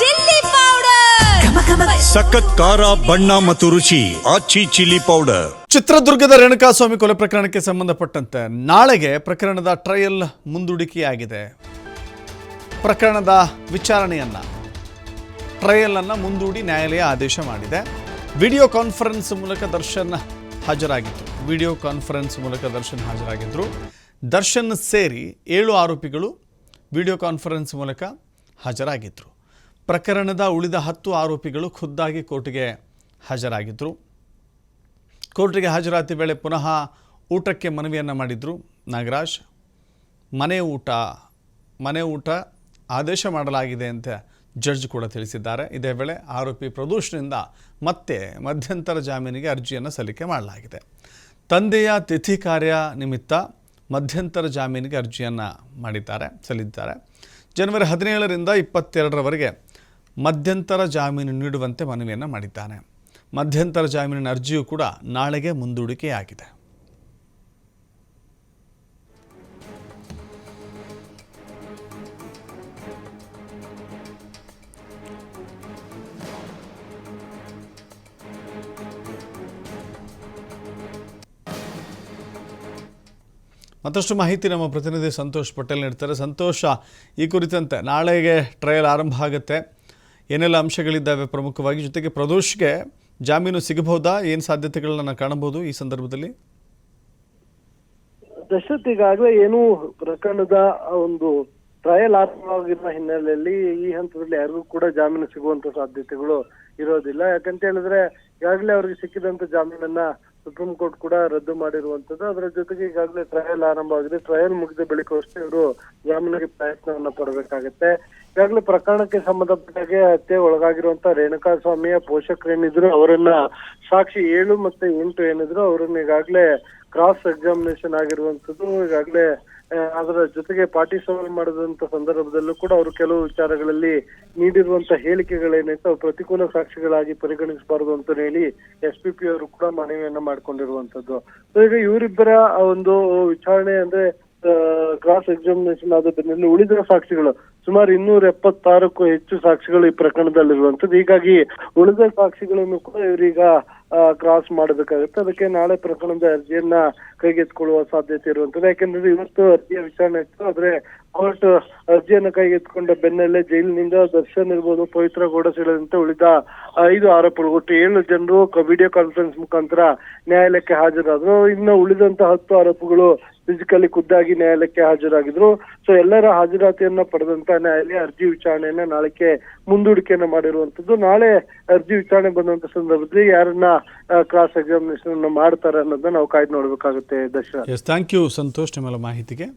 Chilli powder. ಸಖತ್ ಖಾರ ಬಣ್ಣ ಮತ್ತು ರುಚಿ ಆಚಿ ಚಿಲ್ಲಿ ಪೌಡರ್. ಚಿತ್ರದುರ್ಗದ ರೇಣುಕಾಸ್ವಾಮಿ ಕೊಲೆ ಪ್ರಕರಣಕ್ಕೆ ಸಂಬಂಧಪಟ್ಟಂತೆ ನಾಳೆಗೆ ಪ್ರಕರಣದ ಟ್ರಯಲ್ ಮುಂದೂಡಿಕೆಯಾಗಿದೆ. ಪ್ರಕರಣದ ವಿಚಾರಣೆಯನ್ನ ಟ್ರಯಲ್ ಅನ್ನ ಮುಂದೂಡಿ ನ್ಯಾಯಾಲಯ ಆದೇಶ ಮಾಡಿದೆ. ವಿಡಿಯೋ ಕಾನ್ಫರೆನ್ಸ್ ಮೂಲಕ ದರ್ಶನ್ ಹಾಜರಾಗಿದ್ದರು ವಿಡಿಯೋ ಕಾನ್ಫರೆನ್ಸ್ ಮೂಲಕ ದರ್ಶನ್ ಹಾಜರಾಗಿದ್ದರು ದರ್ಶನ್ ಸೇರಿ ಏಳು ಆರೋಪಿಗಳು ವಿಡಿಯೋ ಕಾನ್ಫರೆನ್ಸ್ ಮೂಲಕ ಹಾಜರಾಗಿದ್ದರು ಪ್ರಕರಣದ ಉಳಿದ ಹತ್ತು ಆರೋಪಿಗಳು ಖುದ್ದಾಗಿ ಕೋರ್ಟ್ಗೆ ಹಾಜರಾಗಿದ್ದರು ಕೋರ್ಟ್ಗೆ ಹಾಜರಾತಿ ವೇಳೆ ಪುನಃ ಊಟಕ್ಕೆ ಮನವಿಯನ್ನು ಮಾಡಿದರು ನಾಗರಾಜ್. ಮನೆ ಊಟ ಮನೆ ಊಟ ಆದೇಶ ಮಾಡಲಾಗಿದೆ ಅಂತ ಜಡ್ಜ್ ಕೂಡ ತಿಳಿಸಿದ್ದಾರೆ. ಇದೇ ವೇಳೆ ಆರೋಪಿ ಪ್ರದೋಷ್ನಿಂದ ಮತ್ತೆ ಮಧ್ಯಂತರ ಜಾಮೀನಿಗೆ ಅರ್ಜಿಯನ್ನು ಸಲ್ಲಿಕೆ ಮಾಡಲಾಗಿದೆ. ತಂದೆಯ ತಿಥಿ ಕಾರ್ಯ ನಿಮಿತ್ತ ಮಧ್ಯಂತರ ಜಾಮೀನಿಗೆ ಅರ್ಜಿಯನ್ನು ಮಾಡಿದ್ದಾರೆ, ಸಲ್ಲಿದ್ದಾರೆ. ಜನವರಿ ಹದಿನೇಳರಿಂದ ಇಪ್ಪತ್ತೆರಡರವರೆಗೆ ಮಧ್ಯಂತರ ಜಾಮೀನು ನೀಡುವಂತೆ ಮನವಿಯನ್ನು ಮಾಡಿದ್ದಾನೆ. ಮಧ್ಯಂತರ ಜಾಮೀನಿನ ಅರ್ಜಿಯೂ ಕೂಡ ನಾಳೆಗೆ ಮುಂದೂಡಿಕೆಯಾಗಿದೆ. ಮತ್ತಷ್ಟು ಮಾಹಿತಿ ನಮ್ಮ ಪ್ರತಿನಿಧಿ ಸಂತೋಷ್ ಪಟೇಲ್ ನೀಡ್ತಾರೆ. ಸಂತೋಷ, ಈ ಕುರಿತಂತೆ ನಾಳೆಗೆ ಟ್ರಯಲ್ ಆರಂಭ ಆಗುತ್ತೆ. ಏನೆಲ್ಲ ಅಂಶಗಳಿದ್ದಾವೆ ಪ್ರಮುಖವಾಗಿ? ಜೊತೆಗೆ ಪ್ರದೋಷ್ಗೆ ಜಾಮೀನು ಸಿಗಬಹುದಾ? ಏನು ಸಾಧ್ಯತೆಗಳನ್ನ ಕಾಣಬಹುದು ಈ ಸಂದರ್ಭದಲ್ಲಿ? ದಶರಥ್ ಈಗಾಗಲೇ ಏನು ಪ್ರಕರಣದ ಒಂದು ಟ್ರಯಲ್ ಆರಂಭವಾಗಿರುವ ಹಿನ್ನೆಲೆಯಲ್ಲಿ ಈ ಹಂತದಲ್ಲಿ ಯಾರಿಗೂ ಕೂಡ ಜಾಮೀನು ಸಿಗುವಂತ ಸಾಧ್ಯತೆಗಳು ಇರೋದಿಲ್ಲ. ಯಾಕಂತ ಹೇಳಿದ್ರೆ ಈಗಾಗಲೇ ಅವರಿಗೆ ಸಿಕ್ಕಿದಂತ ಜಾಮೀನನ್ನ ಸುಪ್ರೀಂ ಕೋರ್ಟ್ ಕೂಡ ರದ್ದು ಮಾಡಿರುವಂತದ್ದು. ಅದರ ಜೊತೆಗೆ ಈಗಾಗಲೇ ಟ್ರಯಲ್ ಆರಂಭವಾಗಿದೆ. ಟ್ರಯಲ್ ಮುಗಿದ ಬಳಿಕವಷ್ಟೇ ಇವರು ಜಾಮೀನಿಗೆ ಪ್ರಯತ್ನವನ್ನ ಪಡಬೇಕಾಗತ್ತೆ. ಈಗಾಗಲೇ ಪ್ರಕರಣಕ್ಕೆ ಸಂಬಂಧಪಟ್ಟಾಗೆ ಹತ್ಯೆ ಒಳಗಾಗಿರುವಂತ ರೇಣುಕಾ ಸ್ವಾಮಿಯ ಪೋಷಕರೇನಿದ್ರು ಅವರನ್ನ ಸಾಕ್ಷಿ ಏಳು ಮತ್ತೆ ಎಂಟು ಏನಿದ್ರು ಅವರನ್ನ ಈಗಾಗಲೇ ಕ್ರಾಸ್ ಎಕ್ಸಾಮಿನೇಷನ್ ಆಗಿರುವಂತದ್ದು ಈಗಾಗಲೇ ಅದರ ಜೊತೆಗೆ ಪಾಟಿ ಸವಾಲ್ ಮಾಡಿದಂತ ಸಂದರ್ಭದಲ್ಲೂ ಕೂಡ ಅವರು ಕೆಲವು ವಿಚಾರಗಳಲ್ಲಿ ನೀಡಿರುವಂತ ಹೇಳಿಕೆಗಳೇನೈತೆ ಅವು ಪ್ರತಿಕೂಲ ಸಾಕ್ಷಿಗಳಾಗಿ ಪರಿಗಣಿಸಬಾರದು ಅಂತ ಹೇಳಿ ಎಸ್ ಪಿ ಪಿ ಅವರು ಕೂಡ ಮನವಿಯನ್ನ ಮಾಡ್ಕೊಂಡಿರುವಂತದ್ದು ಸೊ, ಈಗ ಇವರಿಬ್ಬರ ಒಂದು ವಿಚಾರಣೆ ಅಂದ್ರೆ ಕ್ರಾಸ್ ಎಕ್ಸಾಮಿನೇಷನ್ ಆದ ಬೆನ್ನಲ್ಲಿ ಉಳಿದ ಸಾಕ್ಷಿಗಳು. ಸುಮಾರು ಇನ್ನೂರ ಎಪ್ಪತ್ತಾರಕ್ಕೂ ಹೆಚ್ಚು ಸಾಕ್ಷಿಗಳು ಈ ಪ್ರಕರಣದಲ್ಲಿರುವಂತದ್ದು ಹೀಗಾಗಿ ಉಳಿದ ಸಾಕ್ಷಿಗಳನ್ನು ಕೂಡ ಇವರೀಗ ಕ್ರಾಸ್ ಮಾಡಬೇಕಾಗುತ್ತೆ. ಅದಕ್ಕೆ ನಾಳೆ ಪ್ರಕರಣದ ಅರ್ಜಿಯನ್ನ ಕೈಗೆತ್ಕೊಳ್ಳುವ ಸಾಧ್ಯತೆ ಇರುವಂತದ್ದು ಯಾಕೆಂದ್ರೆ ಇವತ್ತು ಅರ್ಜಿಯ ವಿಚಾರಣೆ ಇತ್ತು. ಆದ್ರೆ ಕೋರ್ಟ್ ಅರ್ಜಿಯನ್ನ ಕೈಗೆತ್ಕೊಂಡ ಬೆನ್ನಲ್ಲೇ ಜೈಲಿನಿಂದ ದರ್ಶನ್ ಇರ್ಬೋದು, ಪವಿತ್ರ ಗೌಡ ಸೇರಿದಂತೆ ಉಳಿದ ಐದು ಆರೋಪಗಳು. ಒಟ್ಟು ಏಳು ಜನರು ವಿಡಿಯೋ ಕಾನ್ಫರೆನ್ಸ್ ಮುಖಾಂತರ ನ್ಯಾಯಾಲಯಕ್ಕೆ ಹಾಜರಾದ್ರು. ಇನ್ನು ಉಳಿದಂತ ಹತ್ತು ಆರೋಪಿಗಳು ಫಿಸಿಕಲಿ ಖುದ್ದಾಗಿ ನ್ಯಾಯಾಲಯಕ್ಕೆ ಹಾಜರಾಗಿದ್ರು. ಸೊ ಎಲ್ಲರ ಹಾಜರಾತಿಯನ್ನ ಪಡೆದಂತ ನ್ಯಾಯಾಲಯ ಅರ್ಜಿ ವಿಚಾರಣೆಯನ್ನ ನಾಳೆಗೆ ಮುಂದೂಡಿಕೆಯನ್ನ ಮಾಡಿರುವಂತದ್ದು ನಾಳೆ ಅರ್ಜಿ ವಿಚಾರಣೆ ಬಂದಂತ ಸಂದರ್ಭದಲ್ಲಿ ಯಾರನ್ನ ಕ್ರಾಸ್ ಎಕ್ಸಾಮಿನೇಷನ್ ಮಾಡ್ತಾರೆ ಅನ್ನೋದನ್ನ ನಾವು ಕಾಯ್ದು ನೋಡ್ಬೇಕಾಗುತ್ತೆ, ದರ್ಶನ. ಥ್ಯಾಂಕ್ ಯು ಸಂತೋಷ್ ನಿಮ್ಮೆಲ್ಲ ಮಾಹಿತಿಗೆ.